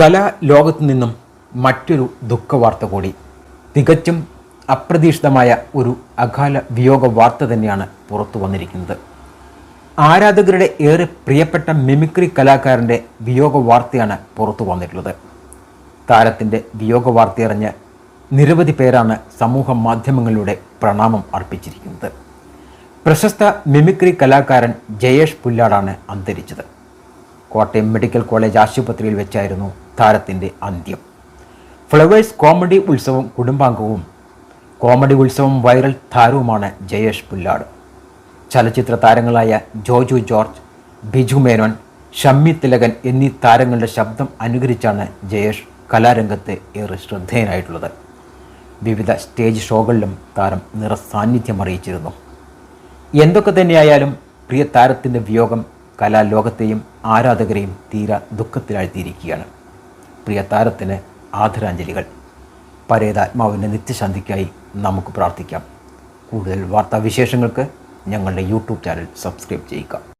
കലാ ലോകത്തു നിന്നും മറ്റൊരു ദുഃഖവാർത്ത കൂടി. തികച്ചും അപ്രതീക്ഷിതമായ ഒരു അകാല വിയോഗ വാർത്ത തന്നെയാണ് പുറത്തു വന്നിരിക്കുന്നത്. ആരാധകരുടെ ഏറെ പ്രിയപ്പെട്ട മിമിക്രി കലാകാരന്റെ വിയോഗ വാർത്തയാണ് പുറത്തു വന്നിട്ടുള്ളത്. താരത്തിന്റെ വിയോഗ വാർത്തയറിഞ്ഞ് നിരവധി പേരാണ് സമൂഹ മാധ്യമങ്ങളിലൂടെ പ്രണാമം അർപ്പിച്ചിരിക്കുന്നത്. പ്രശസ്ത മിമിക്രി കലാകാരൻ ജയേഷ് പുല്ലാടാണ് അന്തരിച്ചത്. കോട്ടയം മെഡിക്കൽ കോളേജ് ആശുപത്രിയിൽ വെച്ചായിരുന്നു താരത്തിന്റെ അന്ത്യം. ഫ്ലവേഴ്സ് കോമഡി ഉത്സവം കുടുംബാംഗവും കോമഡി ഉത്സവം വൈറൽ താരവുമാണ് ജയേഷ് പുല്ലാട്. ചലച്ചിത്ര താരങ്ങളായ ജോജു ജോർജ് ബിജു മേനോൻ ഷമ്മി തിലകൻ എന്നീ താരങ്ങളുടെ ശബ്ദം അനുകരിച്ചാണ് ജയേഷ് കലാരംഗത്ത് ഏറെ ശ്രദ്ധേയനായിട്ടുള്ളത്. വിവിധ സ്റ്റേജ് ഷോകളിലും താരം നിറസാന്നിധ്യം അറിയിച്ചിരുന്നു. എന്തൊക്കെ തന്നെയായാലും പ്രിയ താരത്തിന്റെ വിയോഗം കലാലോകത്തെയും ആരാധകരെയും തീര ദുഃഖത്തിലാഴ്ത്തിയിരിക്കുകയാണ്. പ്രിയ താരത്തിന് ആദരാഞ്ജലികൾ. പരേതാത്മാവിന്റെ നിത്യശാന്തിക്കായി നമുക്ക് പ്രാർത്ഥിക്കാം. കൂടുതൽ വാർത്താവിശേഷങ്ങൾക്ക് ഞങ്ങളുടെ യൂട്യൂബ് ചാനൽ സബ്സ്ക്രൈബ് ചെയ്യുക.